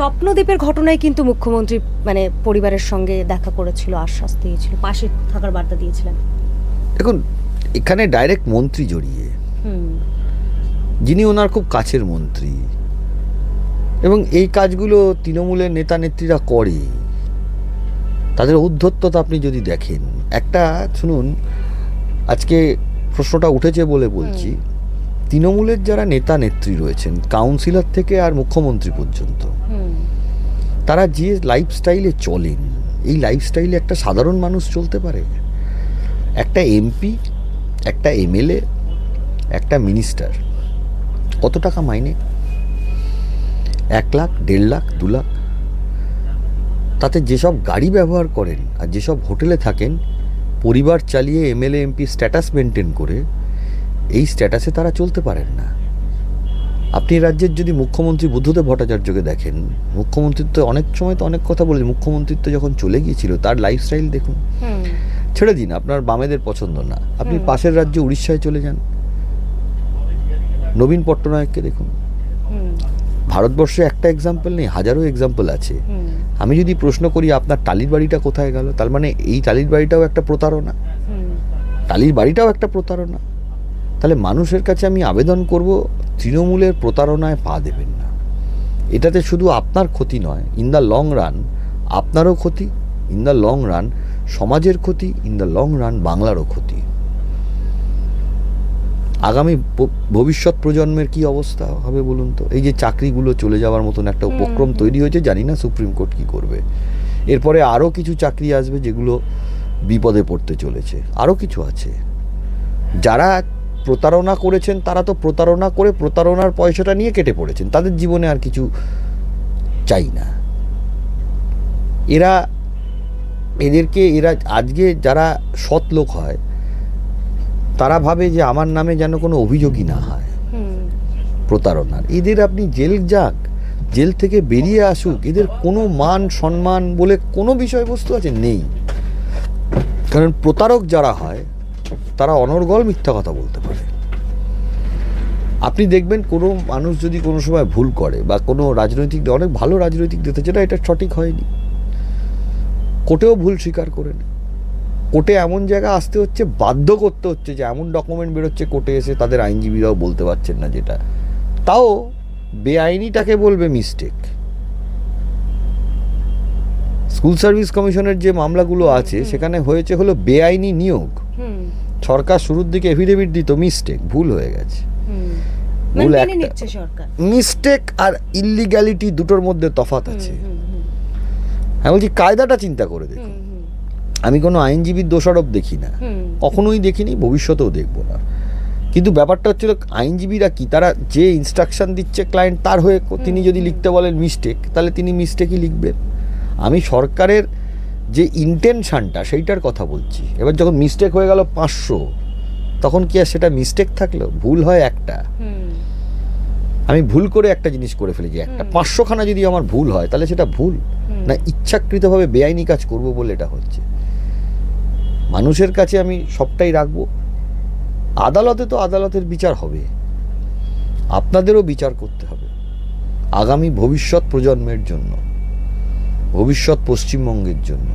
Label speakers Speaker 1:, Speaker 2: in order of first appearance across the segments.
Speaker 1: স্বপ্নদ্বীপের ঘটনায় কিন্তু মুখ্যমন্ত্রী মানে পরিবারের সঙ্গে দেখা করেছিল আশ্বাস দিয়েছিল পাশে থাকার বার্তা দিয়েছিলেন।
Speaker 2: দেখুন এখানে ডাইরেক্ট মন্ত্রী জড়িয়ে। যিনি ওনার খুব কাছের মন্ত্রী। এবং এই কাজগুলো তৃণমূলের নেতা নেত্রীরা করে। তাদের ঔদ্ধত্যতা আপনি যদি দেখেন একটা শুনুন আজকে প্রশ্নটা উঠেছে বলে বলছি। তৃণমূলের যারা নেতা নেত্রী রয়েছেন কাউন্সিলর থেকে আর মুখ্যমন্ত্রী পর্যন্ত তারা যে লাইফস্টাইলে চলেন, এই লাইফস্টাইলে একটা সাধারণ মানুষ চলতে পারে? একটা এমপি একটা এমএলএ একটা মিনিস্টার কত টাকা মাইনে? এক লাখ, দেড় লাখ, দু লাখ? তাতে যেসব গাড়ি ব্যবহার করেন আর যেসব হোটেলে থাকেন, পরিবার চালিয়ে এমএলএ এমপি স্ট্যাটাস মেনটেন করে, এই স্ট্যাটাসে তারা চলতে পারেন না। আপনি রাজ্যের যদি মুখ্যমন্ত্রী বুদ্ধদেব ভট্টাচার্যকে দেখেন মুখ্যমন্ত্রীত্ব অনেক সময় তো অনেক কথা বলে মুখ্যমন্ত্রিত্ব যখন চলে গিয়েছিল তার লাইফস্টাইল দেখুন। ছেড়ে দিন আপনার বামেদের পছন্দ না। আপনি পাশের রাজ্য উড়িষ্যায় চলে যান। নবীন পট্টনায়ককে দেখুন। ভারতবর্ষে একটা এক্সাম্পল নেই হাজারো এক্সাম্পল আছে। আমি যদি প্রশ্ন করি আপনার টালির বাড়িটা কোথায় গেল? তার মানে এই টালির বাড়িটাও একটা প্রতারণা। টালির বাড়িটাও একটা প্রতারণা। তাহলে মানুষের কাছে আমি আবেদন করব তৃণমূলের প্রতারণায় পা দেবেন না। এটাতে শুধু আপনার ক্ষতি নয় ইন দ্য লং রান আপনারও ক্ষতি ইন দ্য লং রান সমাজের ক্ষতি ইন দ্য লং রান বাংলারও ক্ষতি। আগামী ভবিষ্যৎ প্রজন্মের কি অবস্থা হবে বলুন তো? এই যে চাকরিগুলো চলে যাওয়ার মতন একটা উপক্রম তৈরি হয়েছে জানি না সুপ্রিম কোর্ট কি করবে। এরপরে আরও কিছু চাকরি আসবে যেগুলো বিপদে পড়তে চলেছে। আরও কিছু আছে। যারা প্রতারণা করেছেন তারা তো প্রতারণা করে প্রতারণার পয়সাটা নিয়ে কেটে পড়েছেন। তাদের জীবনে আর কিছু চাই না। এরা এদেরকে এরা আজকে যারা সৎ লোক হয় তারা ভাবে যে আমার নামে যেন কোনো অভিযোগই না হয়। প্রতারণার। এদের আপনি জেল যাক জেল থেকে বেরিয়ে আসুক এদের কোনো মান সম্মান বলে কোনো বিষয়বস্তু আছে নেই। কারণ প্রতারক যারা হয় তারা অনর্গল মিথ্যা কথা বলতে পারে। আপনি দেখবেন কোনো মানুষ যদি কোনো সময় ভুল করে বা কোনো রাজনৈতিক অনেক ভালো রাজনৈতিক দিতে যেটা এটা সঠিক হয়নি। কোর্টেও ভুল স্বীকার করে নেয়। কোর্টে এমন জায়গা আসতে হচ্ছে বাধ্য করতে হচ্ছে যে এমন ডকুমেন্ট বেরোচ্ছে কোর্টে এসে তাদের আইনজীবীরাও বলতে পারছেন না যেটা। তাও বেআইনিটাকে বলবে মিস্টেক স্কুল সার্ভিস কমিশনের যে মামলাগুলো আছে সেখানে হয়েছে হলো বেআইনি নিয়োগ। সরকার শুরুর দিকে এফিডেভিট দিত মিস্টেক ভুল হয়ে গেছে। ভুল মিস্টেক আর ইলিগ্যালিটি দুটোর মধ্যে তফাৎ আছে। আমি বলছি কায়দাটা চিন্তা করে দেখুন। আমি কোনো আইনজীবীর দোষারোপ দেখি না। কখনোই দেখিনি ভবিষ্যতেও দেখব না। কিন্তু ব্যাপারটা হচ্ছিল আইনজীবীরা কি? তারা যে ইনস্ট্রাকশন দিচ্ছে ক্লায়েন্ট তার হয়ে তিনি যদি লিখতে বলেন মিস্টেক তাহলে তিনি মিস্টেকই লিখবেন। আমি সরকারের যে ইন্টেনশনটা সেইটার কথা বলছি। এবার যখন মিস্টেক হয়ে গেল পাঁচশো তখন কি আর সেটা মিস্টেক থাকল? ভুল হয় একটা। আমি ভুল করে একটা জিনিস করে ফেলেছি একটা। পাঁচশোখানা যদি আমার ভুল হয় তাহলে সেটা ভুল। না ইচ্ছাকৃতভাবে বেআইনি কাজ করব বলে এটা হচ্ছে। মানুষের কাছে আমি সবটাই রাখব। আদালতে তো আদালতের বিচার হবে। আপনাদেরও বিচার করতে হবে। আগামী ভবিষ্যৎ প্রজন্মের জন্য। ভবিষ্যৎ পশ্চিমবঙ্গের জন্য।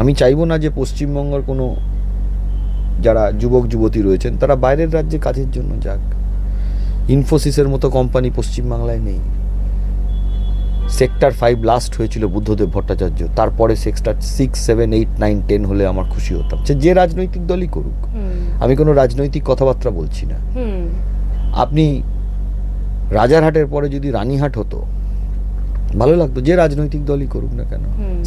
Speaker 2: আমি চাইব না যে পশ্চিমবঙ্গের কোনো যারা যুবক যুবতী রয়েছেন তারা বাইরের রাজ্যে কাজের জন্য যাক। ইনফোসিসের মতো কোম্পানি পশ্চিমবাংলায় নেই। সেক্টর ফাইভ লাস্ট হয়েছিল বুদ্ধদেব ভট্টাচার্য। তারপরে sector six seven eight nine ten হলে আমার খুশি হতাম। সে যে রাজনৈতিক দলই করুক আমি কোনো রাজনৈতিক কথাবার্তা বলছি না। আপনি রাজারহাটের পরে যদি রানীহাট হতো ভালো লাগতো যে রাজনৈতিক দলই করুক না কেন।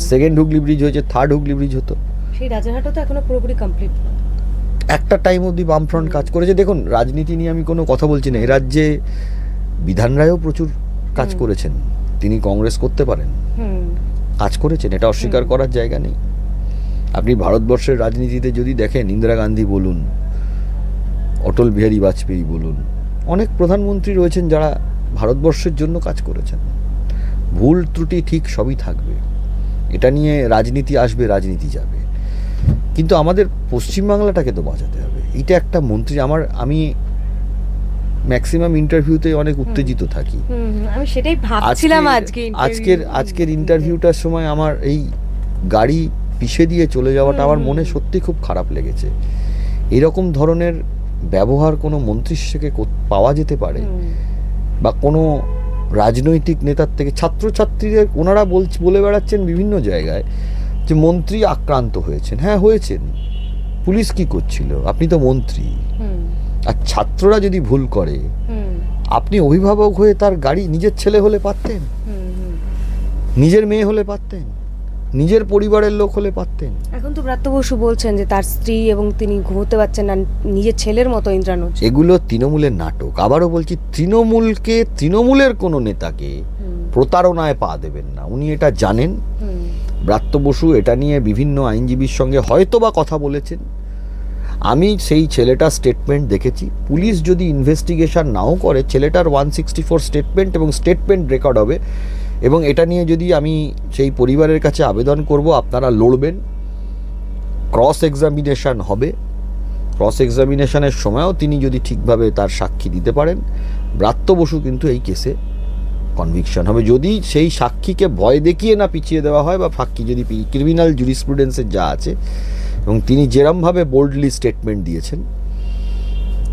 Speaker 2: সেকেন্ড হুগলি ব্রিজ হয়েছে থার্ড হুগলি ব্রিজ হতো।
Speaker 1: সেই রাজারহাটও তো এখনও পুরোপুরি কমপ্লিট
Speaker 2: একটা টাইম অবধি বামফ্রন্ট কাজ করেছে। দেখুন রাজনীতি নিয়ে আমি কোনো কথা বলছি না। এ রাজ্যে বিধান রায়ও প্রচুর কাজ করেছেন। তিনি কংগ্রেস করতে পারেন। কাজ করেছেন এটা অস্বীকার করার জায়গা নেই। আপনি ভারতবর্ষের রাজনীতিতে যদি দেখেন ইন্দিরা গান্ধী বলুন অটল বিহারী বাজপেয়ী বলুন অনেক প্রধানমন্ত্রী রয়েছেন যারা ভারতবর্ষের জন্য কাজ করেছেন। ভুল ত্রুটি ঠিক সবই থাকবে। এটা নিয়ে রাজনীতি আসবে রাজনীতি যাবে। কিন্তু আমাদের পশ্চিমবাংলাটাকে তো বাঁচাতে হবে। এটা একটা মন্ত্রী আমার আমি ম্যাক্সিমাম ইন্টারভিউতে অনেক উত্তেজিত থাকি।
Speaker 1: আমি সেটাই ভাবছিলাম আজকে
Speaker 2: আজকের আজকের ইন্টারভিউটার সময় আমার এই গাড়ি পিষে দিয়ে চলে যাওয়াটা আমার মনে সত্যি খুব খারাপ লেগেছে। এরকম ধরনের ব্যবহার কোনো মন্ত্রীর থেকে পাওয়া যেতে পারে বা কোনো রাজনৈতিক নেতার থেকে ছাত্রছাত্রীদের ওনারা বলছ বলে বেড়াচ্ছেন বিভিন্ন জায়গায় যে মন্ত্রী আক্রান্ত হয়েছেন। হ্যাঁ হয়েছেন। পুলিশ কি করছিল? আপনি তো মন্ত্রী। আর ছাত্ররা যদি ভুল করে আপনি অভিভাবক হয়ে তার গাড়ি নিজের ছেলে হলে পারতেন। নিজের মেয়ে হলে পারতেন? নিজের পরিবারের লোক হলে পারতেন।
Speaker 1: এখন তো ব্রাত্য বসু বলছেন যে তার স্ত্রী এবং তিনি ঘুমোতে পারছেন না নিজের ছেলের মতো ইন্দ্রানুজ।
Speaker 2: এগুলো তৃণমূলের নাটক। আবারও বলছি তৃণমূলকে তৃণমূলের কোনো নেতাকে প্রতারণায় পা দেবেন না। উনি এটা জানেন। ব্রাত্য বসু এটা নিয়ে বিভিন্ন আইনজীবীর সঙ্গে হয়তো বা কথা বলেছেন। আমি সেই ছেলেটার স্টেটমেন্ট দেখেছি। পুলিশ যদি ইনভেস্টিগেশন নাও করে ছেলেটার ওয়ান সিক্সটি ফোর স্টেটমেন্ট এবং স্টেটমেন্ট রেকর্ড হবে এবং এটা নিয়ে যদি আমি সেই পরিবারের কাছে আবেদন করব, আপনারা লড়বেন। ক্রস এক্সামিনেশন হবে। ক্রস এক্সামিনেশানের সময়ও তিনি যদি ঠিকভাবে তার সাক্ষী দিতে পারেন, ব্রাত্য বসু কিন্তু এই কেসে কনভিকশন হবে। যদি সেই সাক্ষীকে ভয় দেখিয়ে না পিছিয়ে দেওয়া হয় বা ফাঁকি যদি ক্রিমিনাল জুরিসপ্রুডেন্সের যা আছে, এবং তিনি যেরমভাবে বোল্ডলি স্টেটমেন্ট দিয়েছেন,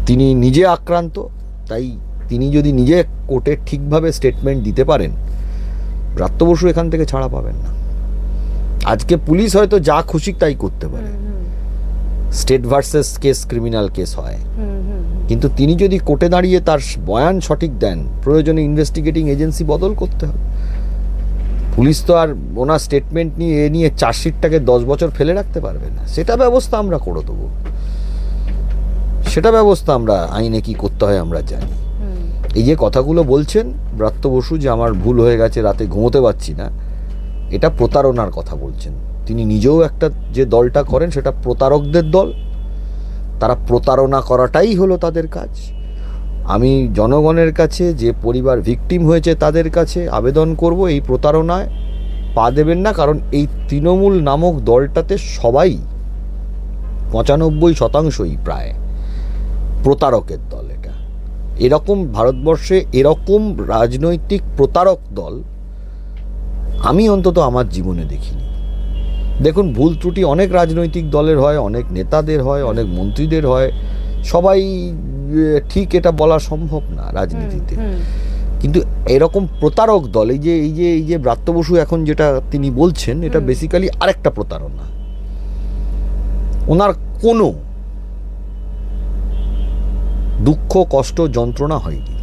Speaker 2: তিনি নিজে আক্রান্ত, তাই তিনি যদি নিজে কোর্টে ঠিকভাবে স্টেটমেন্ট দিতে পারেন ব্রাত্য বসু এখান থেকে ছাড়া পাবেন না। আজকে পুলিশ হয়তো যা খুশি তাই করতে পারে। State versus case criminal case হয়। কিন্তু তিনি যদি কোর্টে দাঁড়িয়ে তার বয়ান সঠিক দেন প্রয়োজনে ইনভেস্টিগেটিং এজেন্সি বদল করতে হবে। পুলিশ তো আর ওনার স্টেটমেন্ট নিয়ে এ নিয়ে চার্জশিটটাকে দশ বছর ফেলে রাখতে পারবে না। সেটা ব্যবস্থা আমরা করে দেবো। সেটা ব্যবস্থা আমরা আইনে কি করতে হয় আমরা জানি। এই যে কথাগুলো বলছেন ব্রাত্য বসু যে আমার ভুল হয়ে গেছে, রাতে ঘুমোতে পারছি না, এটা প্রতারণার কথা বলছেন। তিনি নিজেও একটা যে দলটা করেন, সেটা প্রতারকদের দল। তারা প্রতারণা করাটাই হলো তাদের কাজ। আমি জনগণের কাছে যে পরিবার ভিকটিম হয়েছে তাদের কাছে আবেদন করব এই প্রতারণায়। পা দেবেন না, কারণ এই তৃণমূল নামক দলটাতে সবাই পঁচানব্বই শতাংশই প্রায় প্রতারকের দল। এরকম ভারতবর্ষে এরকম রাজনৈতিক প্রতারক দল আমি অন্তত আমার জীবনে দেখিনি। দেখুন ভুল ত্রুটি অনেক রাজনৈতিক দলের হয় অনেক নেতাদের হয় অনেক মন্ত্রীদের হয়। সবাই ঠিক এটা বলা সম্ভব না রাজনীতিতে। কিন্তু এরকম প্রতারক দল এই যে এই যে এই যে ব্রাত্য বসু এখন যেটা তিনি বলছেন এটা। বেসিক্যালি আরেকটা প্রতারণা। ওনার কোনো দুঃখ কষ্ট যন্ত্রণা হয়নি।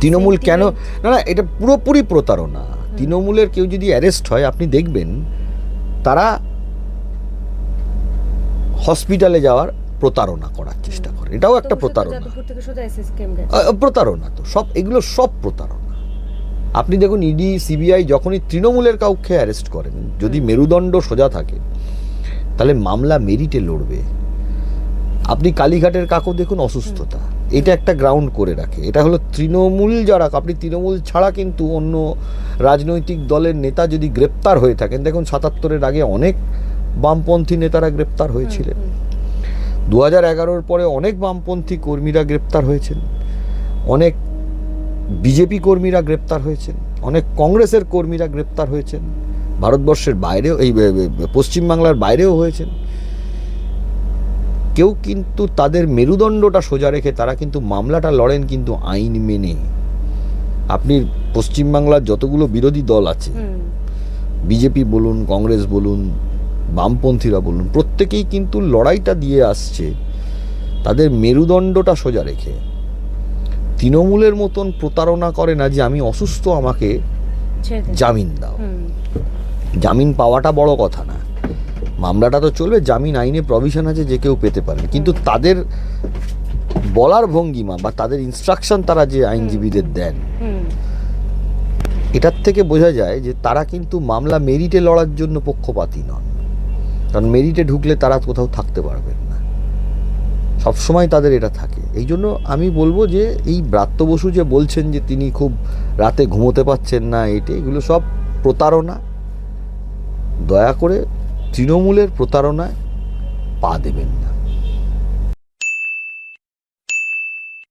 Speaker 2: তৃণমূল কেন? না না এটা পুরোপুরি প্রতারণা। তৃণমূলের কেউ যদি অ্যারেস্ট হয় আপনি দেখবেন তারা হসপিটালে যাওয়ার প্রতারণা করার চেষ্টা করে। এটাও একটা প্রতারণা। প্রতারণা তো সব এগুলো সব প্রতারণা। আপনি দেখুন ইডি সিবিআই যখনই তৃণমূলের কাউকে অ্যারেস্ট করেন যদি মেরুদণ্ড সোজা থাকে তাহলে মামলা মেরিটে লড়বে। আপনি কালীঘাটের কাকু দেখুন অসুস্থতা। এটা একটা গ্রাউন্ড করে রাখে। এটা হলো তৃণমূল যারা আপনি তৃণমূল ছাড়া কিন্তু অন্য রাজনৈতিক দলের নেতা যদি গ্রেপ্তার হয়ে থাকেন দেখুন সাতাত্তরের আগে অনেক বামপন্থী নেতারা গ্রেপ্তার হয়েছিলেন। দু হাজার এগারোর পরে অনেক বামপন্থী কর্মীরা গ্রেপ্তার হয়েছেন। অনেক বিজেপি কর্মীরা গ্রেপ্তার হয়েছেন। অনেক কংগ্রেসের কর্মীরা গ্রেপ্তার হয়েছেন। ভারতবর্ষের বাইরেও এই পশ্চিমবাংলার বাইরেও হয়েছেন। কেউ কিন্তু তাদের মেরুদণ্ডটা সোজা রেখে তারা কিন্তু মামলাটা লড়েন কিন্তু আইন মেনে। আপনি পশ্চিমবাংলার যতগুলো বিরোধী দল আছে বিজেপি বলুন কংগ্রেস বলুন বামপন্থীরা বলুন প্রত্যেকেই কিন্তু লড়াইটা দিয়ে আসছে তাদের মেরুদণ্ডটা সোজা রেখে। তৃণমূলের মতন প্রতারণা করে না যে আমি অসুস্থ আমাকে জামিন দাও। জামিন পাওয়াটা বড় কথা না। মামলাটা তো চলবে জামিন আইনে প্রভিশন আছে যে কেউ পেতে পারবে। কিন্তু তাদের বলার ভঙ্গিমা বা তাদের ইনস্ট্রাকশন তারা যে আইনজীবীদের দেন এটার থেকে বোঝা যায় যে তারা কিন্তু মামলা মেরিটে লড়ার জন্য পক্ষপাতী নন। কারণ মেরিটে ঢুকলে তারা কোথাও থাকতে পারবেন না। সবসময় তাদের এটা থাকে। এই জন্য আমি বলব যে এই ব্রাত্য বসু যে বলছেন যে তিনি খুব রাতে ঘুমোতে পাচ্ছেন না এটা এগুলো সব প্রতারণা। দয়া করে তৃণমূলের প্রতারণায় পা দেবেন না।